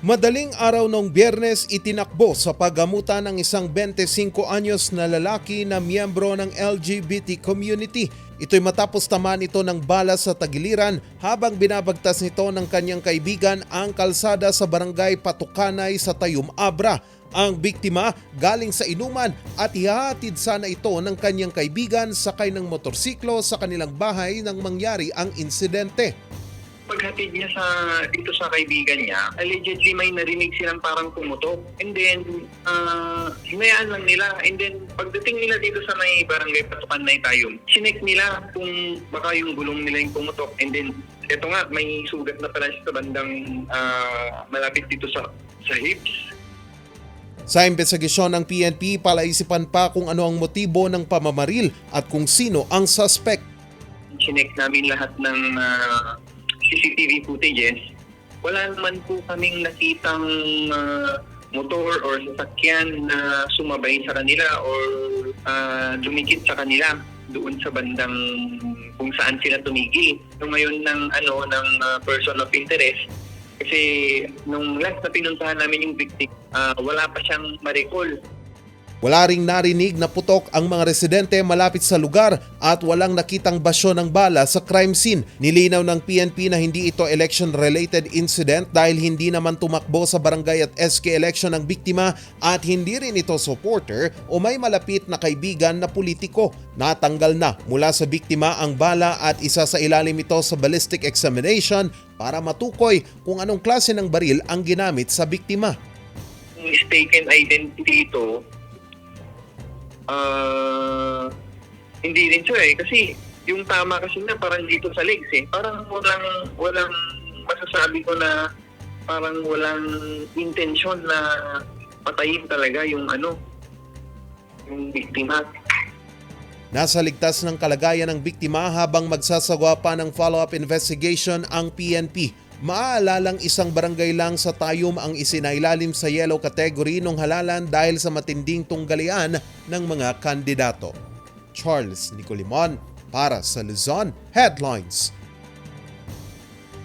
Madaling araw ng biyernes itinakbo sa paggamutan ng isang 25 anyos na lalaki na miyembro ng LGBT community. Ito'y matapos tamaan ito ng bala sa tagiliran habang binabagtas nito ng kanyang kaibigan ang kalsada sa barangay Patukanay sa Tayum Abra. Ang biktima galing sa inuman at ihahatid sana ito ng kanyang kaibigan sakay ng motorsiklo sa kanilang bahay nang mangyari ang insidente. Paghatid niya sa dito sa kaibigan niya, allegedly may narinig silang parang pumutok. And then, uh, hinayaan lang nila. And then, pagdating nila dito sa may barangay Patukan na tayo, sinek nila kung baka yung gulong nila yung pumutok. And then, eto nga, may sugat na pala siya sa bandang ah, malapit dito sa sa hips. Sa investigasyon ng PNP, palaisipan pa kung ano ang motibo ng pamamaril at kung sino ang suspect. Sinek namin lahat ng ah, CCTV footages. Wala naman po kaming nakitang ah, motor or sasakyan na sumabay sa kanila or ah, dumikit sa kanila doon sa bandang kung saan sila tumigil. So ngayon ng ano ng ah, person of interest kasi nung last na pinuntahan namin yung victim, ah, wala pa siyang ma-recall. Wala ring narinig na putok ang mga residente malapit sa lugar at walang nakitang basyo ng bala sa crime scene. Nilinaw ng PNP na hindi ito election-related incident dahil hindi naman tumakbo sa barangay at SK election ang biktima at hindi rin ito supporter o may malapit na kaibigan na politiko. Natanggal na mula sa biktima ang bala at isa sa ilalim ito sa ballistic examination para matukoy kung anong klase ng baril ang ginamit sa biktima. mistaken identity ito, ah hindi rin siya eh. Kasi yung tama kasi na parang dito sa legs eh. Parang walang, walang masasabi ko na parang walang intensyon na patayin talaga yung ano, yung biktima. Nasa ligtas ng kalagayan ng biktima habang magsasagawa pa ng follow-up investigation ang PNP. Maaalalang isang barangay lang sa Tayum ang isinailalim sa yellow category nung halalan dahil sa matinding tunggalian ng mga kandidato. Charles Nicolimon para sa Luzon Headlines.